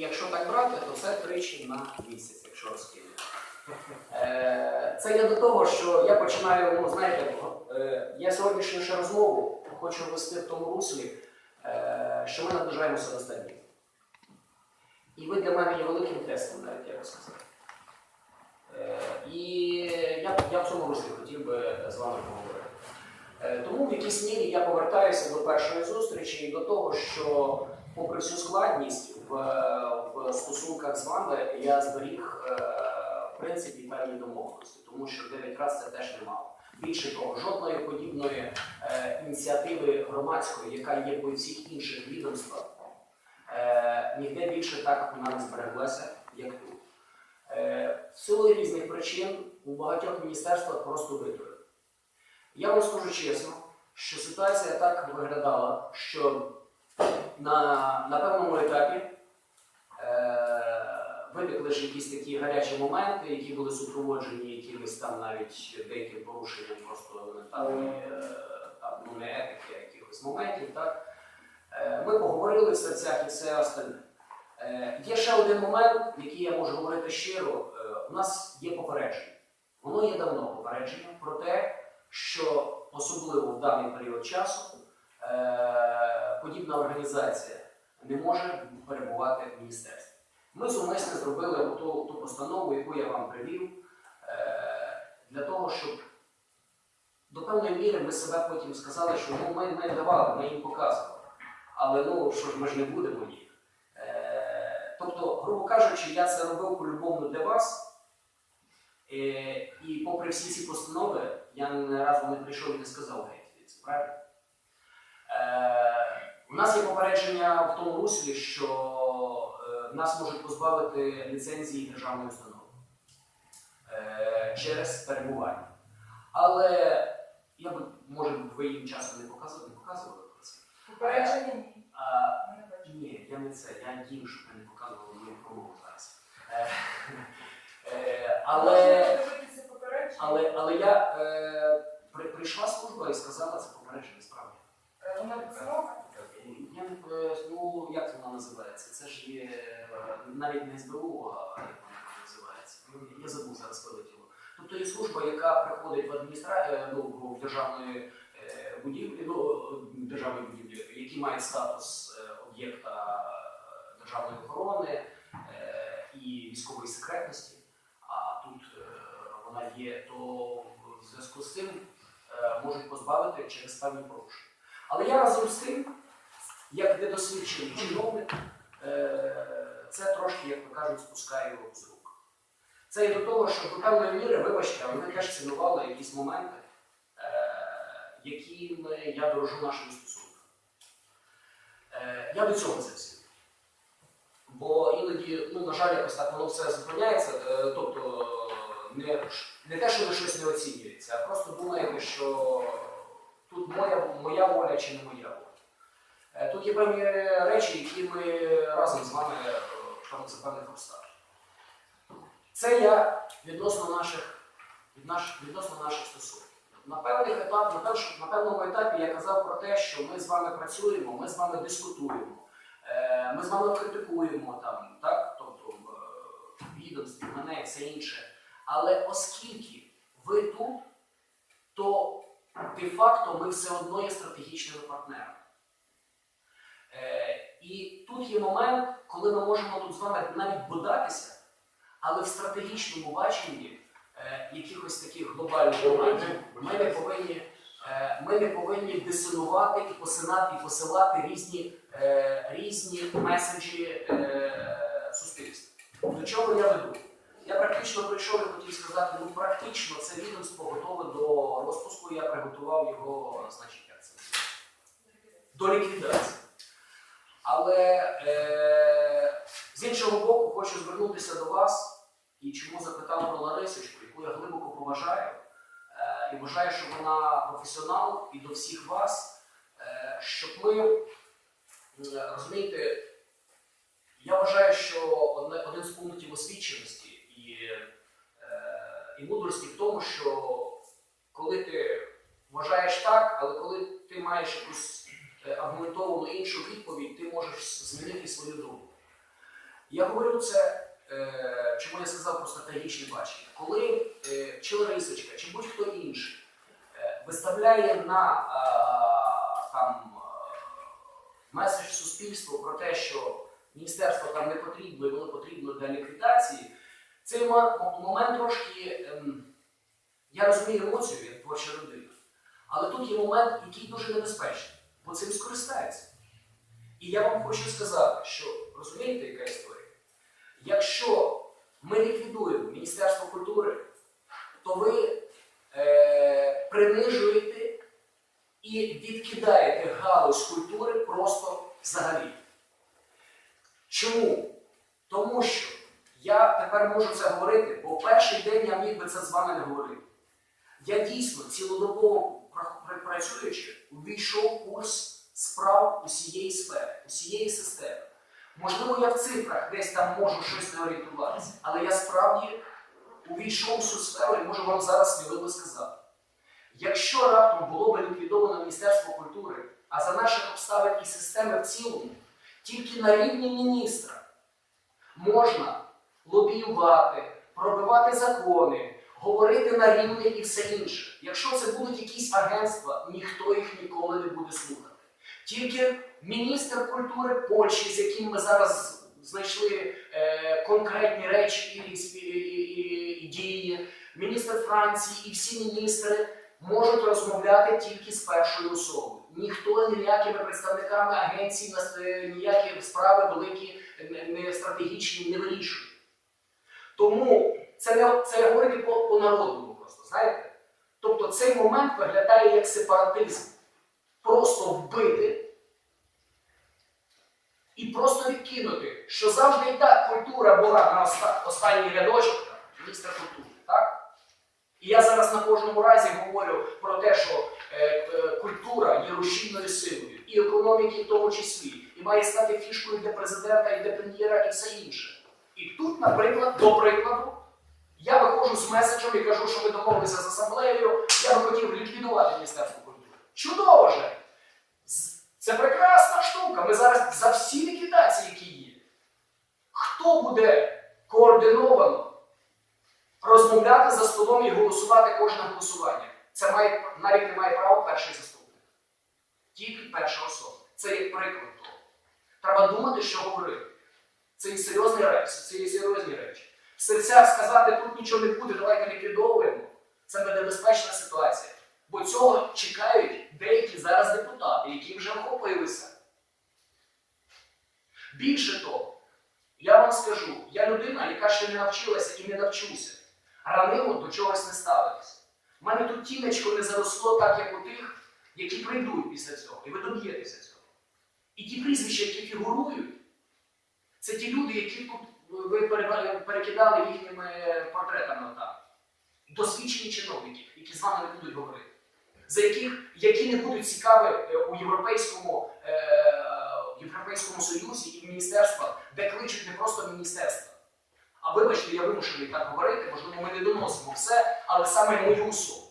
якщо так брати, то це тричі на місяць, якщо розкинути. Е, Це я до того, що я починаю, ну знаєте, е, я сьогоднішню ще розмову хочу ввести в тому руслі, е, що ми наближаємося до стадії. І ви для мене є великим тестом, навіть я би сказав. І я, я в цьому руслі хотів би з вами поговорити. Тому в якійсь мірі я повертаюся до першої зустрічі і до того, що, попри всю складність в, в стосунках з вами, я зберіг е, в принципі певні домовленості, тому що 9 разів це теж немало. Більше того, жодної подібної е, ініціативи громадської, яка є по всіх інших відомствах, е, ніде більше так вона не збереглася, як тут. Е, в силу різних причин у багатьох міністерствах просто витори. Я вам скажу чесно, що ситуація так виглядала, що на, на певному етапі е, виникли ж якісь такі гарячі моменти, які були супроводжені якимись там навіть деяким порушенням просто елементарної е, там, ну, не етики, а якихось моментів. Так? Е, ми поговорили в серцях і все остальне. Е, є ще один момент, який я можу говорити щиро. Е, у нас є попередження. Воно є давно попередження про те, що особливо в даний період часу е, подібна організація не може перебувати в міністерстві. Ми зумисне зробили ту, ту постанову, яку я вам привів, е, для того, щоб до певної міри ми себе потім сказали, що ну, ми, ми давали, ми їм показували. Але ну що ж ми ж не будемо їх. Е, тобто, грубо кажучи, я це робив по-любому для вас. І попри всі ці постанови, я не разу не прийшов і не сказав геть від правильно? У нас є попередження в тому руслі, що е, нас можуть позбавити ліцензії державної установи е, через перебування. Але я би, може, ви їм часом не показували, не показували про це. Попередження ні. Ні, я не це, я їм, щоб я не показували мою промову зараз. Е, е, але. Але, але я е, при, прийшла служба і сказала це попередження справді. Е, Вона письмова? Я не е, ну як вона називається? Це ж є е, навіть не СБУ, а як вона називається. Ну, Я забув зараз вилетіло. Тобто є служба, яка приходить в адміністрацію, ну, в державної е, будівлі, ну, державної будівлі, які мають статус е, об'єкта е, державної охорони е, і військової секретності. А тут е, вона є, то в зв'язку з цим е, можуть позбавити через певні порушення. Але я разом з тим, як недосвідчений чиновник, е, це трошки, як то кажуть, спускаю з рук. Це і до того, що до певної міри, вибачте, але ми теж цінували якісь моменти, е, якими я дорожу нашими стосунками. Е, я до цього це всі. Бо іноді, ну, на жаль, якось так воно все зупиняється. Е, тобто не, не те, що ви щось не оцінюється, а просто думаєте, що тут моя, моя воля чи не моя воля. Е, Тут є певні речі, які ми разом з вами е, за певних обставин. Це я відносно наших, наш, відносно наших стосунків. На певних етап, на, перш- на певному етапі я казав про те, що ми з вами працюємо, ми з вами дискутуємо, е, ми з вами критикуємо там, так? тобто е, відомстві, мене і все інше. Але оскільки ви тут, то де-факто ми все одно є стратегічними партнерами. Е, і тут є момент, коли ми можемо тут з вами навіть бодатися, але в стратегічному баченні е, якихось таких глобальних моментів ми не повинні, е, ми не повинні дисонувати і посинати, і посилати різні, е, різні меседжі е, суспільства. До чого я веду? Я практично прийшов і хотів сказати, ну практично це відомство готове до розпуску, я приготував його, значить, як це до ліквідації. Але е, з іншого боку, хочу звернутися до вас і чому запитав про Ларисочку, яку я глибоко поважаю, е, і вважаю, що вона професіонал, і до всіх вас, е, щоб ми, розумієте, я вважаю, що один з пунктів освіченості і, е, і мудрості в тому, що коли ти вважаєш так, але коли ти маєш якусь аргументовану іншу відповідь, ти можеш змінити свою думку. Я говорю це, е, чому я сказав про стратегічне бачення. Коли е, чи Ларисочка, чи будь-хто інший е, виставляє на е, там, е, меседж суспільству про те, що міністерство там не потрібно і воно потрібно для ліквідації, цей момент трошки. ем, я розумію емоцію як творча людина, але тут є момент, який дуже небезпечний, бо цим скористається. І я вам хочу сказати, що розумієте, яка історія? Якщо ми ліквідуємо Міністерство культури, то ви е, принижуєте і відкидаєте галузь культури просто взагалі. Чому? Тому що я тепер можу це говорити, бо перший день я міг би це з вами не говорити. Я дійсно цілодобово пра- пра- працюючи, увійшов курс справ усієї сфери, усієї системи. Можливо, я в цифрах десь там можу щось не орієнтуватися, але я справді увійшов у цю сферу і можу вам зараз сміливо сказати. Якщо раптом було б ліквідовано Міністерство культури, а за наших обставин і системи в цілому, тільки на рівні міністра можна лобіювати, пробивати закони, говорити на рівні і все інше. Якщо це будуть якісь агентства, ніхто їх ніколи не буде слухати. Тільки міністр культури Польщі, з яким ми зараз знайшли е, конкретні речі і, і, і, і, дії, міністр Франції і всі міністри можуть розмовляти тільки з першою особою. Ніхто ніякими представниками агенцій ніякі справи великі, не стратегічні не вирішує. Тому це не це говорити по, по народному просто, знаєте? Тобто цей момент виглядає як сепаратизм. Просто вбити і просто відкинути, що завжди і так культура була на оста- останній рядочок міністра культури, так? І я зараз на кожному разі говорю про те, що е, е, культура є рушійною силою, і економіки в тому числі, і має стати фішкою для президента, і для прем'єра, і все інше. І тут, наприклад, до прикладу, я виходжу з меседжем і кажу, що ми домовилися з асамблеєю, я би хотів ліквідувати Міністерство культури. Чудово же! Це прекрасна штука. Ми зараз за всі ліквідації, які є. Хто буде координовано розмовляти за столом і голосувати кожне голосування? Це має, навіть не має права перший заступник. Тільки перша особа. Це є приклад того. Треба думати, що говорити. Це і серйозні речі, це і серйозні речі. В серцях сказати, тут нічого не буде, давайте ліквідовуємо. Це небезпечна ситуація. Бо цього чекають деякі зараз депутати, які вже охопилися. Більше того, я вам скажу, я людина, яка ще не навчилася і не навчуся. Ранило до чогось не ставитися. У мене тут тінечко не заросло так, як у тих, які прийдуть після цього, і ви доб'єтеся цього. І ті прізвища, які фігурують, це ті люди, які тут ви перекидали їхніми портретами отак. Досвідчені чиновники, які з вами не будуть говорити, за яких які не будуть цікаві е, у Європейському, е, Європейському Союзі і в міністерствах, де кличуть не просто міністерства. А вибачте, я вимушений так говорити, можливо, ми не доносимо все, але саме мою особу.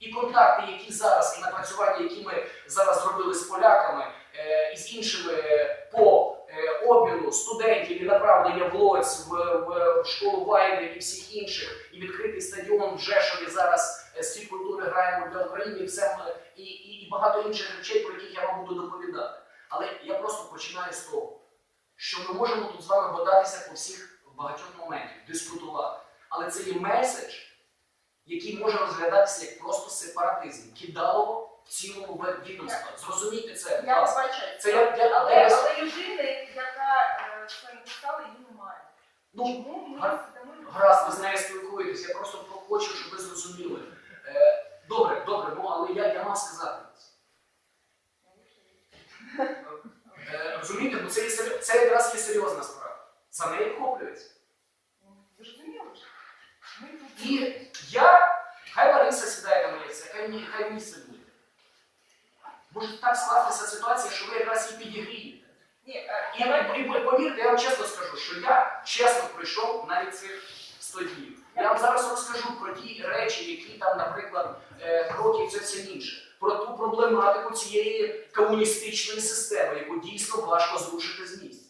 І контакти, які зараз, і напрацювання, які ми зараз зробили з поляками е, і з іншими е, по е, студентів і направлення в Лоць, в, в, школу Вайни і всіх інших, і відкритий стадіон в Жешові зараз е, світ культури граємо для України, все, і, і, і багато інших речей, про яких я вам буду доповідати. Але я просто починаю з того, що ми можемо тут з вами бодатися по всіх багатьох моментів, дискутувати. Але це є меседж, який може розглядатися як просто сепаратизм, кидалово в цілому відомства. Зрозумійте це, Я вас бачу. Це як для але, я- але людини, яка е, це написала, її немає. Ну, Чому ми сидимо? Гаразд, ви з нею спілкуєтесь, я просто хочу, щоб ви зрозуміли. Е, добре, добре, ну але я, я мав сказати це. Е, розумієте, бо це, є, сер- це якраз є серйозна справа. За неї вхоплюється. Ну, Зрозуміло ж. Ми тут. І я, хай Лариса сідає на місце, хай, мі- хай місце буде. Може так скластися ситуація, що ви якраз її підігрієте. Ні, е, І, і, і повірте, я вам чесно скажу, що я чесно пройшов навіть цих 100 днів. Я вам зараз розкажу про ті речі, які там, наприклад, е, кроки і це все інше. Про ту проблематику цієї комуністичної системи, яку дійсно важко зрушити з місця.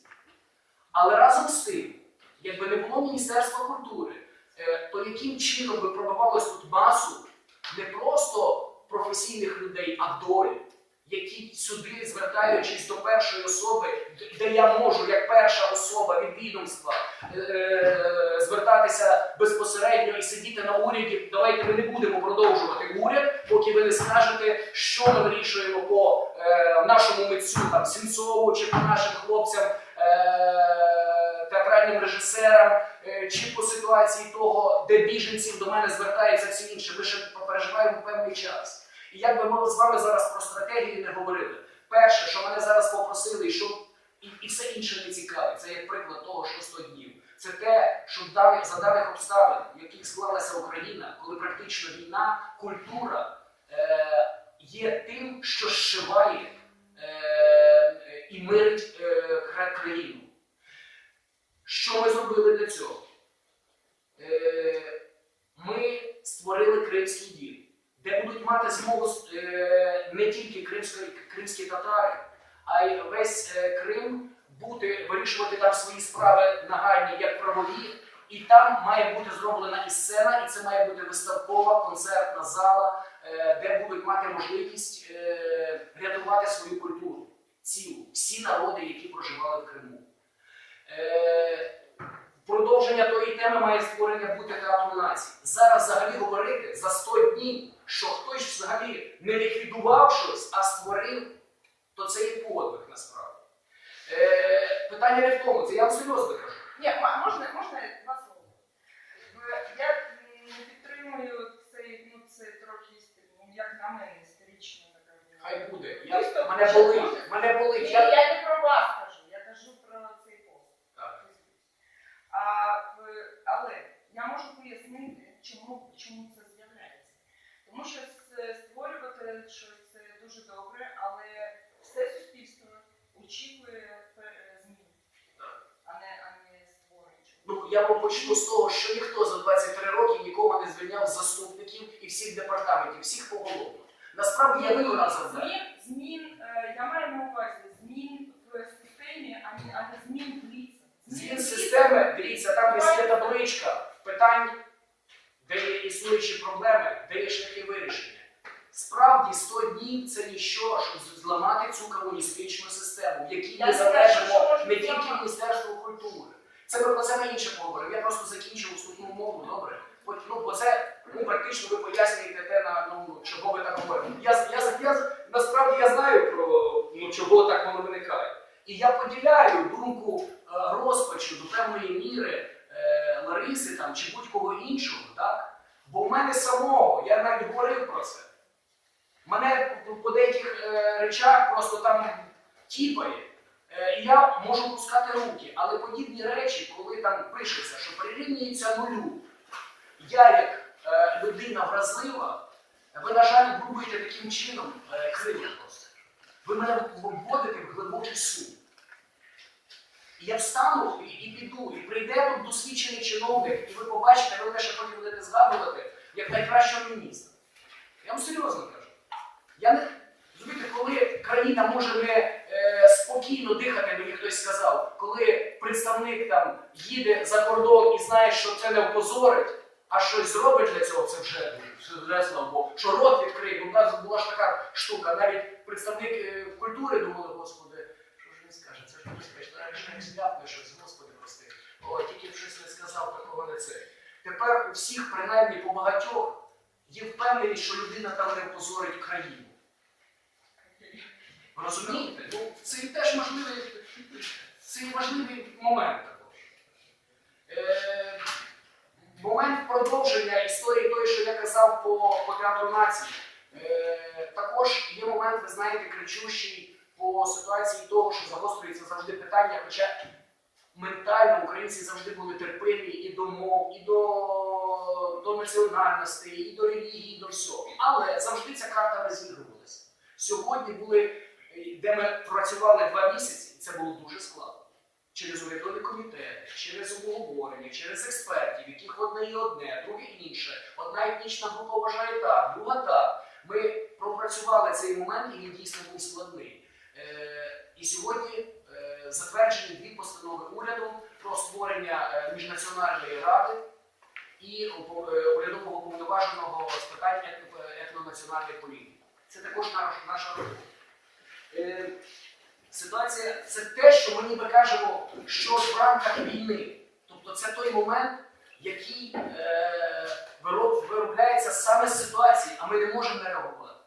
Але разом з тим, якби не було Міністерства культури, е, то яким чином би пробивалось тут масу не просто професійних людей, а долі, які сюди, звертаючись до першої особи, де я можу, як перша особа від відомства, е, е, звертатися безпосередньо і сидіти на уряді. Давайте ми не будемо продовжувати уряд, поки ви не скажете, що ми вирішуємо по е, нашому митцю там Сінцову чи по нашим хлопцям. Театральним режисерам чи по ситуації того, де біженців до мене звертаються всі інші. Ми ще переживаємо певний час. І як би ми з вами зараз про стратегії не говорили, перше, що мене зараз попросили, і що і, і все інше не цікавить, це як приклад того, що 100 днів. Це те, що в за даних обставин, в яких склалася Україна, коли практично війна, культура е, є тим, що зшиває е, і мирить е, країну. Що ми зробили для цього? Е, ми створили Кримський дім, мати змогу е, не тільки кримські, кримські татари, а й весь е, Крим бути, вирішувати там свої справи нагальні як правові. І там має бути зроблена і сцена, і це має бути виставкова концертна зала, е, де будуть мати можливість рятувати свою культуру цілу, всі народи, які проживали в Криму. Продовження тої теми має створення бути театру нації. Зараз взагалі говорити за 100 днів, що хтось взагалі не ліквідував щось, а створив, то це є подвиг насправді. Е, питання не в тому, це я вам серйозно кажу. Ні, м- можна, можна два слова? Е, Я м, не підтримую цей, ну це трохи ну, як на мене, історична така. війна. Хай буде. Я, стоп, мене болить, мене Ні, болить. я Я, не про вас кажу, я кажу про цей пост. Так. А, в- але я можу пояснити, чому, чому це. Тому що створювати що це дуже добре, але все суспільство очікує змін, а не, а не створення. ну, я почну з того, що ніхто за 23 роки нікого не звільняв заступників і всіх департаментів, всіх поголовно. Насправді я виконав завдання. Змін, змін, е, я маю на увазі змін в системі, а не, а не змін в ліцах. Змін системи, дивіться, там є табличка питань, існуючі проблеми, де є шляхи вирішення. Справді 100 днів це ніщо, щоб зламати цю комуністичну систему, в якій ми залежимо не тільки. Міністерство культури. Це ми про це на інше поговоримо. Я просто закінчив вступну мову, добре? От, Ну, бо це ну, практично ви пояснюєте те, на, ну, чого ви так говорите. Я, я, я, насправді я знаю про ну, чого так воно виникає. І я поділяю думку е, розпачу до певної міри е, Лариси там, чи будь-кого іншого, так? Бо в мене самого, я навіть говорив про це. Мене по- деяких е, речах просто там тіпає. Е, і я можу пускати руки, але подібні речі, коли там пишеться, що прирівнюється нулю, я як е, людина вразлива, ви, на жаль, грубуєте таким чином е, крило просто. Ви мене вводите в глибокий сум. І я встану і, піду, і прийде тут досвідчений чиновник, і ви побачите, ви ще потім будете згадувати як найкращого міністра. Я вам серйозно кажу. Я не розумієте, коли країна може не е, спокійно дихати, мені хтось сказав, коли представник там їде за кордон і знає, що це не опозорить, а щось зробить для цього, це вже слава Богу. Що рот відкриє, бо в нас була ж така штука, навіть представник е, культури думали, господи, що ж він скаже, це ж не ляпне щось, господи, прости. О, тільки б щось не сказав, такого не це. Тепер у всіх, принаймні по багатьох, є впевненість, що людина там не опозорить країну. Ви Розумієте? Ну, це теж можливий, це важливий момент також. Е, момент продовження історії той, що я казав по, по театру нації. Е, також є момент, ви знаєте, кричущий по ситуації того, що загострюється завжди питання, хоча ментально українці завжди були терпимі і до мов, і до, до національності, і до релігії, і до всього. Але завжди ця карта розігрувалася. Сьогодні були, де ми працювали два місяці, це було дуже складно. Через урядові комітети, через обговорення, через експертів, яких одне і одне, друге інше. Одна етнічна група вважає так, друга так. Ми пропрацювали цей момент, і він дійсно був складний. І сьогодні е, затверджені дві постанови урядом про створення е, міжнаціональної ради і е, урядового повноваженого з питань етнонаціональної політики. Це також наш, наша робота. Ситуація це те, що ми ніби кажемо, що в рамках війни. Тобто це той момент, який е, виробляється саме з ситуації, а ми не можемо не реагувати.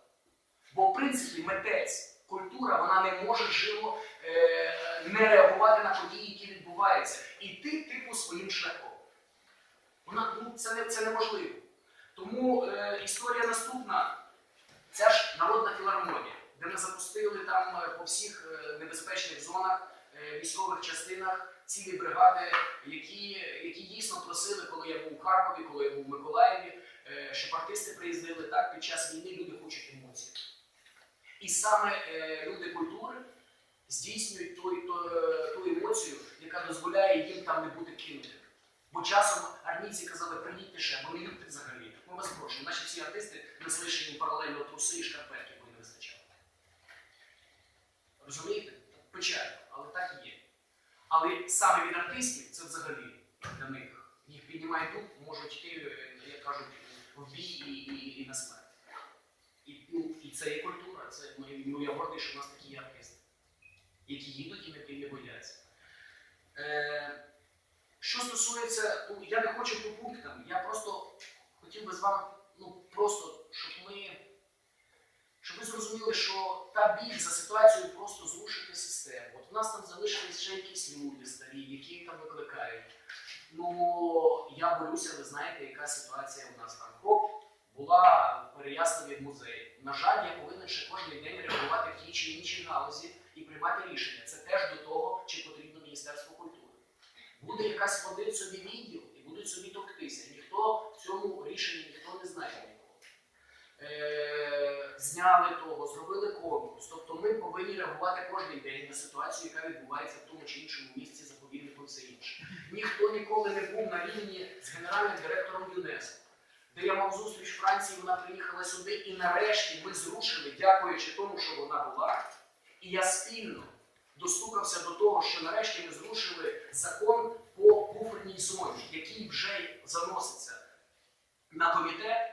Бо в принципі митець, культура, вона не може живо е, не реагувати на події, які відбуваються, і йти типу своїм шляхом. Вона, ну, це, не, це неможливо. Тому е, історія наступна. Це ж народна філармонія, де ми запустили там е, по всіх е, небезпечних зонах, е, військових частинах цілі бригади, які, які дійсно просили, коли я був у Харкові, коли я був в Миколаєві, щоб артисти приїздили так під час війни, люди хочуть емоцій. І саме е, люди культури здійснюють ту, ту, ту емоцію, яка дозволяє їм там не бути кинутими. Бо часом армійці казали, приїдьте ще, бо не любите взагалі. Ми вас просимо. Наші всі артисти несли ще їм паралельно труси і шкарпетки, бо не вистачало. Розумієте? Печально, але так і є. Але саме від артистів це взагалі для них. Їх піднімає дух, можуть йти, е, як кажуть, в бій і, і, і на смерть. Це є культура. Це, ну, я гордий, що в нас такі артисти, які їдуть і не, і не бояться. Е, що стосується, ну, я не хочу по пунктам, я просто хотів би з вами, ну просто, щоб ми, щоб ви зрозуміли, що та біль за ситуацією просто зрушити систему. От в нас там залишились ще якісь люди старі, які їх там викликають. Ну, я борюся, ви знаєте, яка ситуація у нас там. Хоп, була в Переяславі музей. На жаль, я повинен ще кожен день реагувати в тій чи іншій галузі і приймати рішення. Це теж до того, чи потрібно Міністерство культури. Буде якась один собі відділ і будуть собі токтися. Ніхто в цьому рішенні ніхто не знає нікого. Е, зняли того, зробили конкурс. Тобто ми повинні реагувати кожен день на ситуацію, яка відбувається в тому чи іншому місці, заповіднику і все інше. Ніхто ніколи не був на рівні з генеральним директором ЮНЕСКО, де я мав зустріч в Франції, вона приїхала сюди, і нарешті ми зрушили, дякуючи тому, що вона була. І я спільно достукався до того, що нарешті ми зрушили закон по буферній зоні, який вже заноситься на комітет,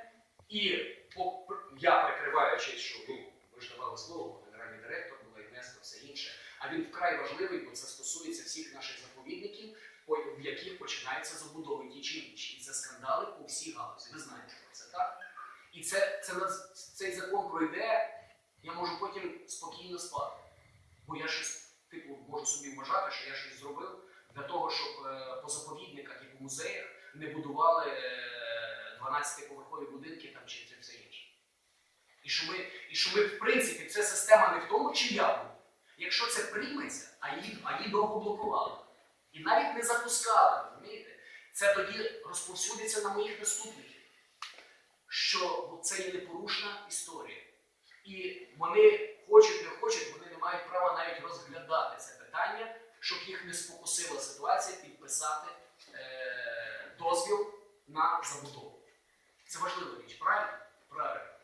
і по- я прикриваючись, що ну, ви ж давали слово, генеральний директор, була ЮНЕСКО, все інше. А він вкрай важливий, бо це стосується всіх наших заповідників, по- в яких починаються забудови ті чи інші. І це скандали по всій галузі. Ви знаєте про це, так? І це, це, на- цей закон пройде, я можу потім спокійно спати. Бо я щось, типу, можу собі вважати, що я щось зробив для того, щоб е, по заповідниках і по музеях не будували е, 12-поверхові будинки там чи це все інше. І що, ми, і що ми, в принципі, це система не в тому, чи я був. Якщо це прийметься, а її, а її довго блокували. І навіть не запускали, розумієте? Це тоді розповсюдиться на моїх наступників. Що це є непорушна історія. І вони хочуть, не хочуть, вони не мають права навіть розглядати це питання, щоб їх не спокусила ситуація підписати е, дозвіл на забудову. Це важлива річ, правильно? Правильно.